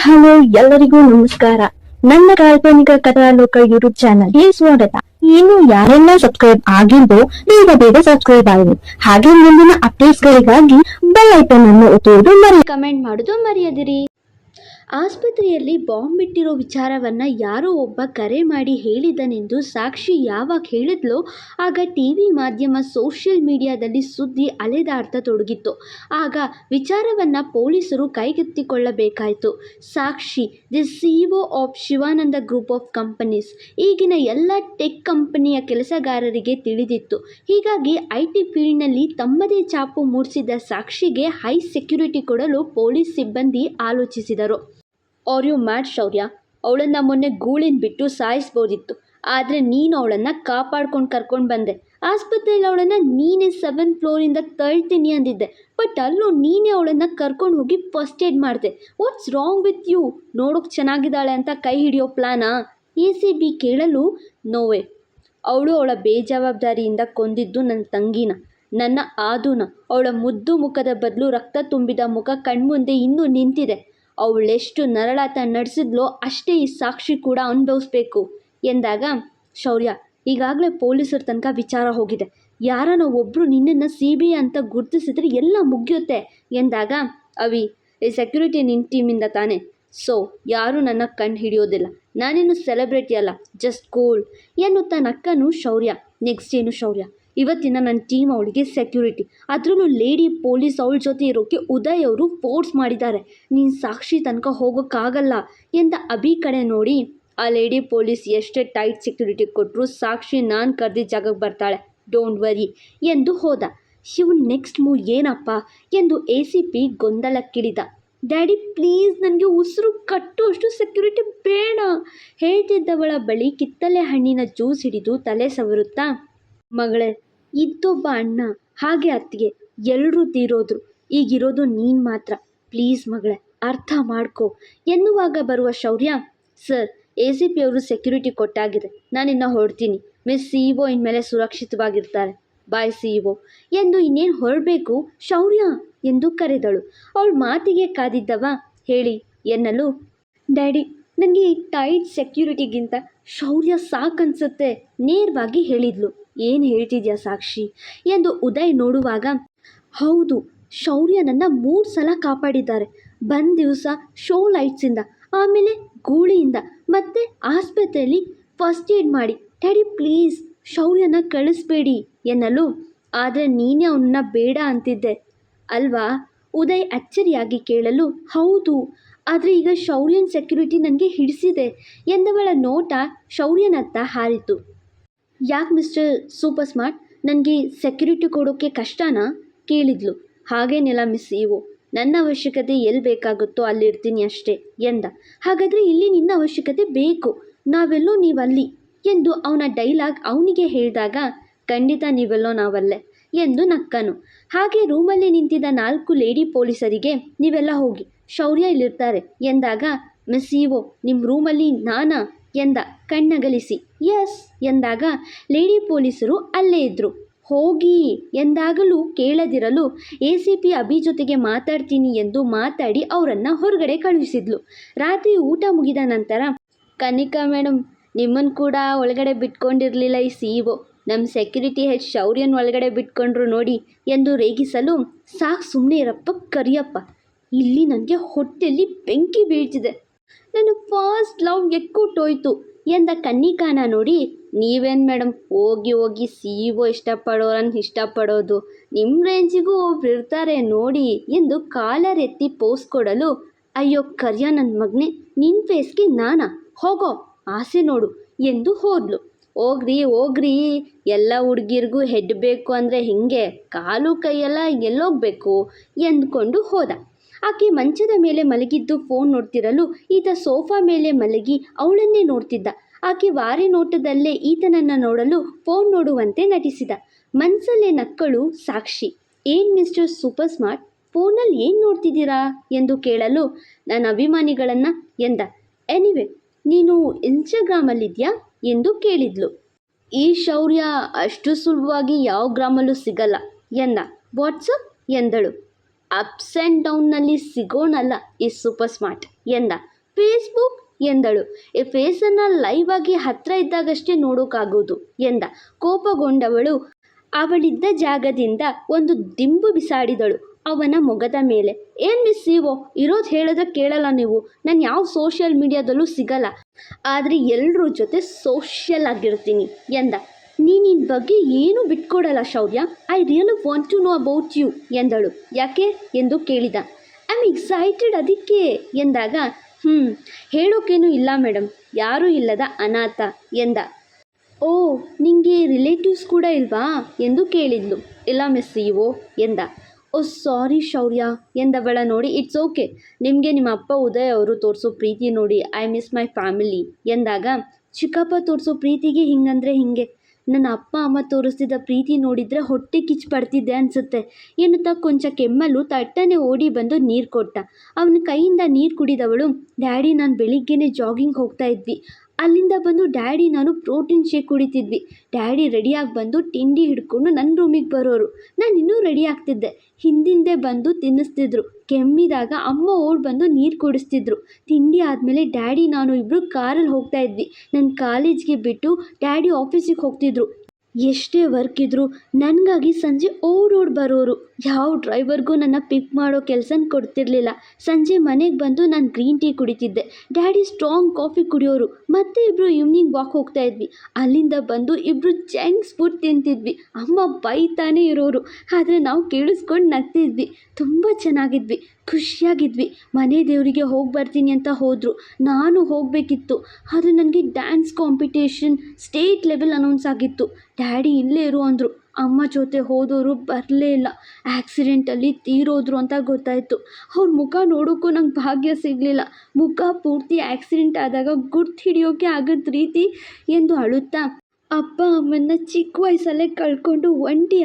Hello, ಎಲ್ಲರಿಗೂ ನಮಸ್ಕಾರ. ನನ್ನ ಕಾಲ್ಪನಿಕ ಕಥಾಲೋಕ ಯೂಟ್ಯೂಬ್ ಚಾನಲ್ಗೆ ಸ್ವಾಗತ. ಇನ್ನು ಯಾರೆಲ್ಲ ಸಬ್ಸ್ಕ್ರೈಬ್ ಆಗಿದ್ದೋ ಬೇಗ ಬೇಗ ಸಬ್ಸ್ಕ್ರೈಬ್ ಆಗಿ ಹಾಗೆ ಮುಂದಿನ ಅಪ್ಡೇಟ್ಸ್ ಗಳಿಗಾಗಿ ಬೆಲ್ ಐಕನ್ ಅನ್ನು ಒತ್ತುವುದು ಮರಿ ಕಮೆಂಟ್ ಮಾಡುದು ಮರೆಯದಿರಿ. ಆಸ್ಪತ್ರೆಯಲ್ಲಿ ಬಾಂಬ್ ಇಟ್ಟಿರೋ ವಿಚಾರವನ್ನು ಯಾರೋ ಒಬ್ಬ ಕರೆ ಮಾಡಿ ಹೇಳಿದನೆಂದು ಸಾಕ್ಷಿ ಯಾವಾಗ ಹೇಳಿದ್ಲೋ, ಆಗ ಟಿ ವಿ ಮಾಧ್ಯಮ ಸೋಷಿಯಲ್ ಮೀಡಿಯಾದಲ್ಲಿ ಸುದ್ದಿ ಅಲೆದಾಡ್ತ ತೊಡಗಿತ್ತು. ಆಗ ವಿಚಾರವನ್ನು ಪೊಲೀಸರು ಕೈಗೆತ್ತಿಕೊಳ್ಳಬೇಕಾಯಿತು. Sakshi, the CEO of Shivananda group of companies, ಈಗಿನ ಎಲ್ಲ ಟೆಕ್ ಕಂಪನಿಯ ಕೆಲಸಗಾರರಿಗೆ ತಿಳಿದಿತ್ತು. ಹೀಗಾಗಿ ಐ ಟಿ ಫೀಲ್ಡ್ನಲ್ಲಿ ತಮ್ಮದೇ ಛಾಪು ಮೂಡಿಸಿದ ಸಾಕ್ಷಿಗೆ ಹೈ ಸೆಕ್ಯುರಿಟಿ ಕೊಡಲು ಪೊಲೀಸ್ ಸಿಬ್ಬಂದಿ ಆಲೋಚಿಸಿದರು. ಆರ್ ಯು ಶೌರ್ಯ ಅವಳನ್ನು ಮೊನ್ನೆ ಗೂಳಿನ ಬಿಟ್ಟು ಸಾಯಿಸ್ಬೋದಿತ್ತು. ಆದರೆ ನೀನು ಅವಳನ್ನು ಕಾಪಾಡ್ಕೊಂಡು ಕರ್ಕೊಂಡು ಬಂದೆ. ಆಸ್ಪತ್ರೆಯಲ್ಲಿ ಅವಳನ್ನು ನೀನೇ ಸೆವೆನ್ ಫ್ಲೋರಿಂದ ತಳ್ತೀನಿ ಅಂದಿದ್ದೆ. ಬಟ್ ಅಲ್ಲೂ ನೀನೇ ಅವಳನ್ನು ಕರ್ಕೊಂಡು ಹೋಗಿ ಫಸ್ಟ್ ಏಡ್ ಮಾಡಿದೆ. ವಾಟ್ಸ್ ರಾಂಗ್ ವಿತ್ ಯು ನೋಡೋಕೆ ಚೆನ್ನಾಗಿದ್ದಾಳೆ ಅಂತ ಕೈ ಹಿಡಿಯೋ ಪ್ಲಾನಾ? ಎ ಸಿ ಬಿ ಕೇಳಲು ನೋವೆ. ಅವಳು ಅವಳ ಬೇಜವಾಬ್ದಾರಿಯಿಂದ ಕೊಂದಿದ್ದು ನನ್ನ ತಂಗಿನ, ನನ್ನ ಆದುನ. ಅವಳ ಮುದ್ದು ಮುಖದ ಬದಲು ರಕ್ತ ತುಂಬಿದ ಮುಖ ಕಣ್ಮುಂದೆ ಇನ್ನೂ ನಿಂತಿದೆ. ಅವಳೆಷ್ಟು ನರಳಾಟ ನಡೆಸಿದ್ಲೋ ಅಷ್ಟೇ ಈ ಸಾಕ್ಷಿ ಕೂಡ ಅನುಭವಿಸ್ಬೇಕು ಎಂದಾಗ, ಶೌರ್ಯ, ಈಗಾಗಲೇ ಪೊಲೀಸರ ತನಕ ವಿಚಾರ ಹೋಗಿದೆ. ಯಾರನ್ನ ಒಬ್ಬರು ನಿನ್ನನ್ನು ಸಿ ಬಿ ಅಂತ ಗುರುತಿಸಿದ್ರೆ ಎಲ್ಲ ಮುಗಿಯುತ್ತೆ ಎಂದಾಗ, ಅವಿ, ಈ ಸೆಕ್ಯೂರಿಟಿ ನಿನ್ನ ಟೀಮಿಂದ ತಾನೇ. ಸೊ, ಯಾರೂ ನನ್ನ ಕಣ್ಣು ಹಿಡಿಯೋದಿಲ್ಲ. ನಾನೇನು ಸೆಲೆಬ್ರಿಟಿ ಅಲ್ಲ ಜಸ್ಟ್ ಕೂಲ್ ತನ್ನ ನಕ್ಕನು ಶೌರ್ಯ ನೆಕ್ಸ್ಟ್ ಏನು ಶೌರ್ಯ? ಇವತ್ತಿನ ನನ್ನ ಟೀಮ್ ಅವಳಿಗೆ ಸೆಕ್ಯೂರಿಟಿ ಅದರಲ್ಲೂ ಲೇಡಿ ಪೊಲೀಸ್ ಅವಳ ಜೊತೆ ಇರೋಕ್ಕೆ ಉದಯ್ ಅವರು ಫೋರ್ಸ್ ಮಾಡಿದ್ದಾರೆ. ನೀನು ಸಾಕ್ಷಿ ತನಕ ಹೋಗೋಕ್ಕಾಗಲ್ಲ ಎಂದ ಅಭಿ ಕಡೆ ನೋಡಿ, ಆ ಲೇಡಿ ಪೊಲೀಸ್ ಎಷ್ಟೇ ಟೈಟ್ ಸೆಕ್ಯೂರಿಟಿ ಕೊಟ್ಟರು ಸಾಕ್ಷಿ ನಾನು ಕರೆದಿದ್ದ ಜಾಗಕ್ಕೆ ಬರ್ತಾಳೆ. ಡೋಂಟ್ ವರಿ ಎಂದು ಹೋದ. ಶಿವ್ ನೆಕ್ಸ್ಟ್ ಮೂವ್ ಏನಪ್ಪ ಎಂದು ಎ ಸಿ ಪಿ ಗೊಂದಲಕ್ಕಿಳಿದ. ಡ್ಯಾಡಿ ಪ್ಲೀಸ್ ನನಗೆ ಉಸಿರು ಕಟ್ಟುವಷ್ಟು ಸೆಕ್ಯೂರಿಟಿ ಬೇಡ. ಹೇಳ್ತಿದ್ದವಳ ಬಳಿ ಕಿತ್ತಲೆ ಹಣ್ಣಿನ ಜ್ಯೂಸ್ ಹಿಡಿದು ತಲೆ ಸವರುತ್ತಾ ಮಗಳೇ ಇದ್ದೊಬ್ಬ ಅಣ್ಣ, ಹಾಗೆ ಅತ್ತಿಗೆ ಎಲ್ಲರೂ ತೀರೋದ್ರು. ಈಗಿರೋದು ನೀನು ಮಾತ್ರ. ಪ್ಲೀಸ್ ಮಗಳೇ, ಅರ್ಥ ಮಾಡ್ಕೋ. ಎನ್ನುವಾಗ ಬರುವ Shaurya? Sir, A C P ಅವರು ಸೆಕ್ಯೂರಿಟಿ ಕೊಟ್ಟಾಗಿದೆ. ನಾನಿನ್ನ ಹೊರಡ್ತೀನಿ. ಮಿಸ್ ಸಿ ಇ ಇನ್ಮೇಲೆ ಸುರಕ್ಷಿತವಾಗಿರ್ತಾರೆ. ಬಾಯ್, ಸಿ ಇ ಎಂದು ಇನ್ನೇನು ಹೊರಡಬೇಕು? ಶೌರ್ಯ! ಎಂದು ಕರೆದಳು. ಅವಳ ಮಾತಿಗೆ ಕಾದಿದ್ದವ? ಹೇಳಿ, ಎನ್ನಲು. ಡ್ಯಾಡಿ, ನನಗೆ ಈ ಟೈಟ್ ಸೆಕ್ಯೂರಿಟಿಗಿಂತ ಶೌರ್ಯ ಸಾಕನ್ಸುತ್ತೆ, ನೇರವಾಗಿ ಹೇಳಿದ್ಲು. ಏನು ಹೇಳ್ತಿದ್ಯಾ ಸಾಕ್ಷಿ ಎಂದು ಉದಯ್ ನೋಡುವಾಗ, ಹೌದು, ಶೌರ್ಯನನ್ನು ಮೂರು ಸಲ ಕಾಪಾಡಿದ್ದಾರೆ. ಬಂದ ದಿವಸ ಶೋ ಲೈಟ್ಸಿಂದ, ಆಮೇಲೆ ಗೂಳಿಯಿಂದ, ಮತ್ತೆ ಆಸ್ಪತ್ರೆಯಲ್ಲಿ ಫಸ್ಟ್ ಏಡ್ ಮಾಡಿ. ಡ್ಯಾಡಿ ಪ್ಲೀಸ್, ಶೌರ್ಯನ ಕಳಿಸ್ಬೇಡಿ ಎನ್ನಲು. ಆದರೆ ನೀನೇ ಅವನ್ನ ಬೇಡ ಅಂತಿದ್ದೆ. ಅಲ್ವಾ? ಉದಯ್ ಅಚ್ಚರಿಯಾಗಿ ಕೇಳಲು, ಹೌದು, ಆದರೆ ಈಗ ಶೌರ್ಯನ ಸೆಕ್ಯುರಿಟಿ ನನಗೆ ಹಿಡಿಸಿದೆ ಎಂದವಳ ನೋಟ ಶೌರ್ಯನತ್ತ ಹಾರಿತು. ಯಾಕೆ ಮಿಸ್ಟರ್ ಸೂಪರ್ ಸ್ಮಾರ್ಟ್ ನನಗೆ ಸೆಕ್ಯೂರಿಟಿ ಕೊಡೋಕ್ಕೆ ಕಷ್ಟನಾ ಕೇಳಿದ್ಲು. ಹಾಗೇನಿಲ್ಲ ಮಿಸ್ ಇವು. ನನ್ನ ಅವಶ್ಯಕತೆ ಎಲ್ಲಿ ಬೇಕಾಗುತ್ತೋ ಅಲ್ಲಿರ್ತೀನಿ ಅಷ್ಟೇ ಎಂದ. ಹಾಗಾದರೆ ಇಲ್ಲಿ ನಿನ್ನ ಅವಶ್ಯಕತೆ ಬೇಕು. ನಾವೆಲ್ಲೋ ನೀವಲ್ಲಿ ಎಂದು ಅವನ ಡೈಲಾಗ್ ಅವನಿಗೆ ಹೇಳಿದಾಗ, ಖಂಡಿತ ನೀವೆಲ್ಲೋ ನಾವಲ್ಲೇ ಎಂದು ನಕ್ಕನು. ಹಾಗೆ ರೂಮಲ್ಲಿ ನಿಂತಿದ್ದ ನಾಲ್ಕು ಲೇಡಿ ಪೊಲೀಸರಿಗೆ, ನೀವೆಲ್ಲ ಹೋಗಿ ಶೌರ್ಯ ಇಲ್ಲಿರ್ತಾರೆ ಎಂದಾಗ ಮಿಸ್ ಇವೋ ನಿಮ್ಮ ರೂಮಲ್ಲಿ ನಾನಾ ಎಂದ ಕಣ್ಣಗಲಿಸಿ. ಎಸ್ ಎಂದಾಗ ಲೇಡಿ ಪೊಲೀಸರು ಅಲ್ಲೇ ಇದ್ದರು ಹೋಗಿ ಎಂದಾಗಲೂ ಕೇಳದಿರಲು ಎ ಸಿ ಪಿ ಅಭಿ ಜೊತೆಗೆ ಮಾತಾಡ್ತೀನಿ ಎಂದು ಮಾತಾಡಿ ಅವರನ್ನು ಹೊರಗಡೆ ಕಳುಹಿಸಿದ್ಲು. ರಾತ್ರಿ ಊಟ ಮುಗಿದ ನಂತರ, ಕನಿಕಾ ಮೇಡಮ್ ನಿಮ್ಮನ್ನು ಕೂಡ ಒಳಗಡೆ ಬಿಟ್ಕೊಂಡಿರಲಿಲ್ಲ ಈ ಸಿ ಇಒ ನಮ್ಮ ಸೆಕ್ಯುರಿಟಿ ಹೆಡ್ ಶೌರ್ಯನ ಒಳಗಡೆ ಬಿಟ್ಕೊಂಡ್ರು ನೋಡಿ ಎಂದು ರೇಗಿಸಲು, ಸಾಕು ಸುಮ್ಮನೆ ಇರಪ್ಪ ಕರಿಯಪ್ಪ. ಇಲ್ಲಿ ನನಗೆ ಹೊಟ್ಟೆಯಲ್ಲಿ ಬೆಂಕಿ ಬೀಳ್ತಿದೆ. ನನ್ನ ಫಸ್ಟ್ ಲವ್ ಎಕ್ಕುಟ್ಟೋಯ್ತು ಎಂದ ಕನ್ನಿಕಾನ ನೋಡಿ, ನೀವೇನು ಮೇಡಮ್ ಹೋಗಿ ಹೋಗಿ ಸಿಒ ಇಷ್ಟಪಡೋರನ್ನು ಇಷ್ಟಪಡೋದು. ನಿಮ್ಮ ರೇಂಜಿಗೂ ಒಬ್ರು ಇರ್ತಾರೆ ನೋಡಿ ಎಂದು ಕಾಲರ್ ಎತ್ತಿ ಪೋಸ್ ಕೊಡಲು, ಅಯ್ಯೋ, ಕರ್ಯ ನನ್ನ ಮಗನೇ ನಿನ್ನ ಫೇಸ್ಗೆ ನಾನಾ? ಹೋಗೋ, ಆಸೆ ನೋಡು ಎಂದು ಹೋದ್ಲು. ಹೋಗ್ರಿ ಹೋಗ್ರಿ, ಎಲ್ಲ ಹುಡುಗಿರ್ಗೂ ಹೆಡ್ ಬೇಕು ಅಂದರೆ ಹಿಂಗೆ, ಕಾಲು ಕೈಯೆಲ್ಲ ಎಲ್ಲೋಗ್ಬೇಕು ಎಂದ್ಕೊಂಡು ಹೋದ. ಆಕೆ ಮಂಚದ ಮೇಲೆ ಮಲಗಿದ್ದು ಫೋನ್ ನೋಡ್ತಿರಲು ಈತ ಸೋಫಾ ಮೇಲೆ ಮಲಗಿ ಅವಳನ್ನೇ ನೋಡ್ತಿದ್ದ. ಆಕೆ ವಾರಿ ನೋಟದಲ್ಲೇ ಈತನನ್ನು ನೋಡಲು ಫೋನ್ ನೋಡುವಂತೆ ನಟಿಸಿದ. ಮನಸ್ಸಲ್ಲೇ ನಕ್ಕಳು ಸಾಕ್ಷಿ. ಏನು ಮಿಸ್ಟರ್ ಸೂಪರ್ ಸ್ಮಾರ್ಟ್? ಫೋನಲ್ಲಿ ಏನು ನೋಡ್ತಿದ್ದೀರಾ? ಎಂದು ಕೇಳಲು ನನ್ನ ಅಭಿಮಾನಿಗಳನ್ನು ಎಂದ. ಎನಿವೆ, ನೀನು ಇನ್ಸ್ಟಾಗ್ರಾಮಲ್ಲಿದ್ಯಾ? ಎಂದು ಕೇಳಿದ್ಲು. ಈ ಶೌರ್ಯ ಅಷ್ಟು ಸುಲಭವಾಗಿ ಯಾವ ಗ್ರಾಮಲ್ಲೂ ಸಿಗಲ್ಲ, ಎಂದ. ವಾಟ್ಸಪ್? ಎಂದಳು. ಅಪ್ಸ್ ಆ್ಯಂಡ್ ಡೌನ್ನಲ್ಲಿ ಸಿಗೋಣಲ್ಲ ಈ ಸೂಪರ್ ಸ್ಮಾರ್ಟ್ ಎಂದ. ಫೇಸ್ಬುಕ್ ಎಂದಳು. ಈ ಫೇಸನ್ನು ಲೈವ್ ಆಗಿ ಹತ್ತಿರ ಇದ್ದಾಗಷ್ಟೇ ನೋಡೋಕ್ಕಾಗೋದು ಎಂದ. ಕೋಪಗೊಂಡವಳು ಅವಳಿದ್ದ ಜಾಗದಿಂದ ಒಂದು ದಿಂಬು ಬಿಸಾಡಿದಳು ಅವನ ಮೊಗದ ಮೇಲೆ. ಏನು ಮಿಸ್ ಇವೋ? ಇರೋದು ಹೇಳಿದ್ರೆ ಕೇಳಲ್ಲ ನೀವು. ನಾನು ಯಾವ ಸೋಷಿಯಲ್ ಮೀಡಿಯಾದಲ್ಲೂ ಸಿಗಲ್ಲ. ಆದರೆ ಎಲ್ಲರ ಜೊತೆ ಸೋಷಿಯಲ್ ಆಗಿರ್ತೀನಿ ಎಂದ. ನಿನ್ನ ಬಗ್ಗೆ ಏನೂ ಬಿಟ್ಕೊಡಲ್ಲ Shaurya. I really want to know about you ಎಂದಳು. ಯಾಕೆ? ಎಂದು ಕೇಳಿದ. ಐ ಆಮ್ ಎಕ್ಸೈಟೆಡ್ ಅದಕ್ಕೆ, ಎಂದಾಗ ಹ್ಞೂ ಹೇಳೋಕೇನೂ ಇಲ್ಲ ಮೇಡಮ್ ಯಾರೂ ಇಲ್ಲದ ಅನಾಥ, ಎಂದ. ಓ, ನಿಂಗೆ ರಿಲೇಟಿವ್ಸ್ ಕೂಡ ಇಲ್ವಾ? ಎಂದು ಕೇಳಿದ್ಲು. ಇಲ್ಲ ಮಿಸ್ ಇವೋ, ಎಂದ. ಓ ಸಾರಿ ಶೌರ್ಯ, ಎಂದವಳ ನೋಡಿ ಇಟ್ಸ್ ಓಕೆ ನಿಮಗೆ ನಿಮ್ಮ ಅಪ್ಪ ಉದಯ್ ಅವರು ತೋರಿಸೋ ಪ್ರೀತಿ ನೋಡಿ ಐ ಮಿಸ್ ಮೈ ಫ್ಯಾಮಿಲಿ ಎಂದಾಗ, ಚಿಕ್ಕಪ್ಪ ತೋರಿಸೋ ಪ್ರೀತಿಗೆ ಹಿಂಗಂದರೆ ಹಿಂಗೆ. ನನ್ನ ಅಪ್ಪ, ಅಮ್ಮ ತೋರಿಸ್ತಿದ್ದ ಪ್ರೀತಿ ನೋಡಿದರೆ ಹೊಟ್ಟೆ ಕಿಚ್ಚು ಪಡ್ತಿದ್ದೆ ಅನಿಸುತ್ತೆ. ಎನ್ನುತ್ತಾ ಕೊಂಚ ಕೆಮ್ಮಲು ತಟ್ಟನೆ ಓಡಿ ಬಂದು ನೀರು ಕೊಟ್ಟ. ಅವನ ಕೈಯಿಂದ ನೀರು ಕುಡಿದವಳು, ಡ್ಯಾಡಿ, ನಾನು ಬೆಳಿಗ್ಗೆನೇ ಜಾಗಿಂಗ್ ಹೋಗ್ತಾ ಇದ್ವಿ. ಅಲ್ಲಿಂದ ಬಂದು ಡ್ಯಾಡಿ ನಾನು ಪ್ರೋಟೀನ್ ಶೇಕ್ ಕುಡಿತಿದ್ವಿ. ಡ್ಯಾಡಿ ರೆಡಿಯಾಗಿ ಬಂದು ತಿಂಡಿ ಹಿಡ್ಕೊಂಡು ನನ್ನ ರೂಮಿಗೆ ಬರೋರು. ನಾನು ಇನ್ನೂ ರೆಡಿ ಆಗ್ತಿದ್ದೆ. ಹಿಂದಿಂದೆ ಬಂದು ತಿನ್ನಿಸ್ತಿದ್ರು. ಕೆಮ್ಮಿದಾಗ ಅಮ್ಮ ಓಡಿ ಬಂದು ನೀರು ಕುಡಿಸ್ತಿದ್ರು. ತಿಂಡಿ ಆದಮೇಲೆ ಡ್ಯಾಡಿ ನಾನು ಇಬ್ಬರು ಕಾರಲ್ಲಿ ಹೋಗ್ತಾ ಇದ್ವಿ. ನನ್ನ ಕಾಲೇಜ್ಗೆ ಬಿಟ್ಟು ಡ್ಯಾಡಿ ಆಫೀಸಿಗೆ ಹೋಗ್ತಿದ್ರು. ಎಷ್ಟೇ ವರ್ಕ್ ಇದ್ದರೂ ನನಗಾಗಿ ಸಂಜೆ ಓಡೋಡ್ ಬರೋರು. ಯಾವ ಡ್ರೈವರ್ಗೂ ನನ್ನ ಪಿಕ್ ಮಾಡೋ ಕೆಲಸನ ಕೊಡ್ತಿರ್ಲಿಲ್ಲ. ಸಂಜೆ ಮನೆಗೆ ಬಂದು ನಾನು ಗ್ರೀನ್ ಟೀ ಕುಡಿತಿದ್ದೆ. ಡ್ಯಾಡಿ ಸ್ಟ್ರಾಂಗ್ ಕಾಫಿ ಕುಡಿಯೋರು. ಮತ್ತೆ ಇಬ್ಬರು ಈವ್ನಿಂಗ್ ವಾಕ್ ಹೋಗ್ತಾ ಇದ್ವಿ. ಅಲ್ಲಿಂದ ಬಂದು ಇಬ್ಬರು ಜಂಕ್ಸ್ ಫುಡ್ ತಿಂತಿದ್ವಿ. ಅಮ್ಮ ಬೈತಾನೇ ಇರೋರು. ಆದರೆ ನಾವು ಕೇಳಿಸ್ಕೊಂಡು ನಗ್ತಿದ್ವಿ. ತುಂಬ ಚೆನ್ನಾಗಿದ್ವಿ. ಖುಷಿಯಾಗಿದ್ವಿ. ಮನೆ ದೇವರಿಗೆ ಹೋಗಿ ಬರ್ತೀನಿ ಅಂತ ಹೋದರು. ನಾನು ಹೋಗಬೇಕಿತ್ತು. ಆದರೆ ನನಗೆ dance competition state level announce ಆಗಿತ್ತು. ಡ್ಯಾಡಿ ಇಲ್ಲೇ ಇರು ಅಂದರು. ಅಮ್ಮ ಜೊತೆ ಹೋದವರು ಬರಲೇ ಇಲ್ಲ. ಆ್ಯಕ್ಸಿಡೆಂಟಲ್ಲಿ ತೀರೋದ್ರು ಅಂತ ಗೊತ್ತಾಯಿತು. ಅವ್ರ ಮುಖ ನೋಡೋಕ್ಕೂ ನಂಗೆ ಭಾಗ್ಯ ಸಿಗಲಿಲ್ಲ. ಮುಖ ಪೂರ್ತಿ ಆ್ಯಕ್ಸಿಡೆಂಟ್ ಆದಾಗ ಗುರ್ತು ಹಿಡಿಯೋಕೆ ಆಗದ ರೀತಿ ಎಂದು ಅಳುತ್ತಾ ಅಪ್ಪ ಅಮ್ಮನ್ನ ಚಿಕ್ಕ ವಯಸ್ಸಲ್ಲೇ ಕಳ್ಕೊಂಡು ಒಂಟಿ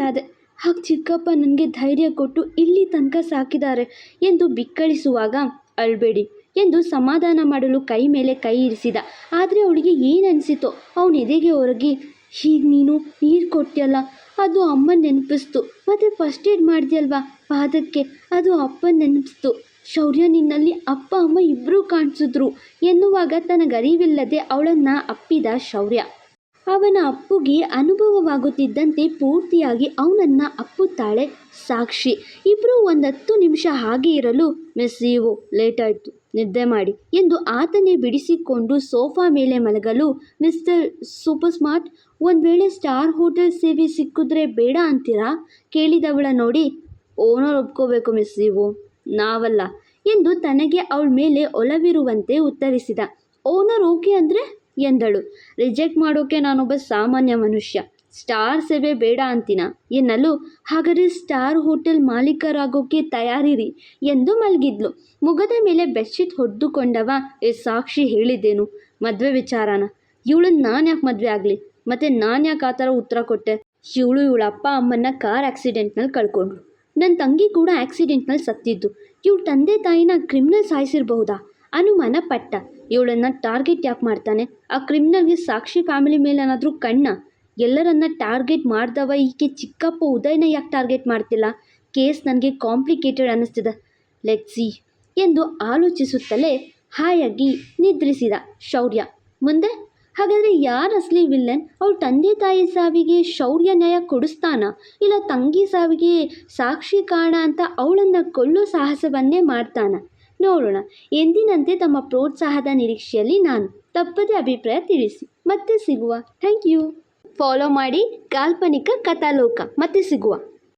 ಹಾಗೆ ಚಿಕ್ಕಪ್ಪ ನನಗೆ ಧೈರ್ಯ ಕೊಟ್ಟು ಇಲ್ಲಿ ತನಕ ಸಾಕಿದ್ದಾರೆ ಎಂದು ಬಿಕ್ಕಳಿಸುವಾಗ, ಅಳಬೇಡಿ ಎಂದು ಸಮಾಧಾನ ಮಾಡಲು ಕೈ ಮೇಲೆ ಕೈ ಇರಿಸಿದ. ಆದರೆ ಅವಳಿಗೆ ಏನು ಅನಿಸಿತೋ ಅವನ ಎದೆಗೆ ಹೊರಗಿ ಹೀಗೆ ನೀನು ನೀರು ಕೊಟ್ಟಿಯಲ್ಲ ಅದು ಅಮ್ಮ ನೆನಪಿಸ್ತು. ಮತ್ತು ಫಸ್ಟ್ ಏಡ್ ಮಾಡಿದ್ಯಲ್ವಾ? ಪಾದಕ್ಕೆ, ಅದು ಅಪ್ಪ ನೆನಪಿಸ್ತು. ಶೌರ್ಯ ನಿನ್ನಲ್ಲಿ ಅಪ್ಪ, ಅಮ್ಮ ಇಬ್ಬರೂ ಕಾಣಿಸಿದ್ರು ಎನ್ನುವಾಗ ತನಗರಿವಿಲ್ಲದೆ ಅವಳನ್ನು ಅಪ್ಪಿದ ಶೌರ್ಯ. ಅವನ ಅಪ್ಪುಗೆ ಅನುಭವವಾಗುತ್ತಿದ್ದಂತೆ ಪೂರ್ತಿಯಾಗಿ ಅವನನ್ನು ಅಪ್ಪುತ್ತಾಳೆ ಸಾಕ್ಷಿ. ಇಬ್ಬರು ಒಂದು ಹತ್ತು ನಿಮಿಷ ಹಾಗೆ ಇರಲು ಮಿಸ್ ಲೇಟ್ ಆಯಿತು, ನಿದ್ದೆ ಮಾಡಿ ಎಂದು ಆತನೇ ಬಿಡಿಸಿಕೊಂಡು ಸೋಫಾ ಮೇಲೆ ಮಲಗಲು, ಮಿಸ್ಟರ್ ಸೂಪರ್ ಸ್ಮಾರ್ಟ್ ಒಂದು ವೇಳೆ ಸ್ಟಾರ್ ಹೋಟೆಲ್ ಸೇವೆ ಸಿಕ್ಕಿದ್ರೆ ಬೇಡ ಅಂತೀರಾ? ಕೇಳಿದವಳ ನೋಡಿ, ಓನರ್ ಒಪ್ಕೋಬೇಕು ಮಿಸ್ ನಾವಲ್ಲ ಎಂದು ತನಗೆ ಅವಳ ಮೇಲೆ ಒಲವಿರುವಂತೆ ಉತ್ತರಿಸಿದ. ಓನರ್ ಓಕೆ ಅಂದರೆ? ಎಂದಳು. ರಿಜೆಕ್ಟ್ ಮಾಡೋಕೆ ನಾನೊಬ್ಬ ಸಾಮಾನ್ಯ ಮನುಷ್ಯ. ಸ್ಟಾರ್ ಸೇವೆ ಬೇಡ ಅಂತೀನ? ಎನ್ನಲು, ಹಾಗಾದರೆ ಸ್ಟಾರ್ ಹೋಟೆಲ್ ಮಾಲೀಕರಾಗೋಕೆ ತಯಾರಿರಿ ಎಂದು ಮಲಗಿದ್ಲು. ಮುಖದ ಮೇಲೆ ಬೆಡ್ಶೀಟ್ ಹೊದ್ದುಕೊಂಡವ ಏ ಸಾಕ್ಷಿ ಹೇಳಿದ್ದೇನು? ಮದುವೆ ವಿಚಾರನ? ಇವಳನ್ನ ನಾನು ಯಾಕೆ ಮದುವೆ ಆಗಲಿ? ಮತ್ತು ನಾನು ಯಾಕೆ ಆ ಥರ ಉತ್ತರ ಕೊಟ್ಟೆ? ಇವಳು ಇವಳ ಅಪ್ಪ ಅಮ್ಮನ್ನ ಕಾರ್ ಆಕ್ಸಿಡೆಂಟ್ನಲ್ಲಿ ಕಳ್ಕೊಂಡ್ರು ನನ್ನ ತಂಗಿ ಕೂಡ ಆಕ್ಸಿಡೆಂಟ್ನಲ್ಲಿ ಸತ್ತಿದ್ದು. ಇವಳು ತಂದೆ ತಾಯಿನ ಕ್ರಿಮಿನಲ್ ಸಾಯಿಸಿರಬಹುದಾ? ಅನುಮಾನ ಪಟ್ಟ ಇವಳನ್ನು ಟಾರ್ಗೆಟ್ ಯಾಕೆ ಮಾಡ್ತಾನೆ? ಆ ಕ್ರಿಮಿನಲ್ಗೆ ಸಾಕ್ಷಿ ಫ್ಯಾಮಿಲಿ ಮೇಲೆ ಏನಾದರೂ ಕಣ್ಣ? ಎಲ್ಲರನ್ನ ಟಾರ್ಗೆಟ್ ಮಾಡ್ದವ ಈಕೆ ಚಿಕ್ಕಪ್ಪ ಉದಯನ ಯಾಕೆ ಟಾರ್ಗೆಟ್ ಮಾಡ್ತಿಲ್ಲ? ಕೇಸ್ ನನಗೆ ಕಾಂಪ್ಲಿಕೇಟೆಡ್ ಅನ್ನಿಸ್ತಿದೆ. ಸಿ ಎಂದು ಆಲೋಚಿಸುತ್ತಲೇ ಹಾಯಾಗಿ ನಿದ್ರಿಸಿದ ಶೌರ್ಯ. ಮುಂದೆ? ಹಾಗಾದರೆ ಯಾರು ಅಸಲಿ ವಿಲ್ಲನ್? ಅವಳ ತಂದೆ ತಾಯಿ ಸಾವಿಗೆ ಶೌರ್ಯ ನ್ಯಾಯ ಕೊಡಿಸ್ತಾನ? ಇಲ್ಲ ತಂಗಿ ಸಾವಿಗೆ ಸಾಕ್ಷಿ ಕಾಣ ಅಂತ ಅವಳನ್ನು ಕೊಲ್ಲೋ ಸಾಹಸವನ್ನೇ ಮಾಡ್ತಾನ? ನೋಡೋಣ. ಎಂದಿನಂತೆ ತಮ್ಮ ಪ್ರೋತ್ಸಾಹದ ನಿರೀಕ್ಷೆಯಲ್ಲಿ ನಾನು ತಪ್ಪದೇ ಅಭಿಪ್ರಾಯ ತಿಳಿಸಿ. ಮತ್ತೆ ಸಿಗುವ. Thank you. ಫಾಲೋ ಮಾಡಿ ಕಾಲ್ಪನಿಕ ಕಥಾಲೋಕ. ಮತ್ತೆ ಸಿಗುವ.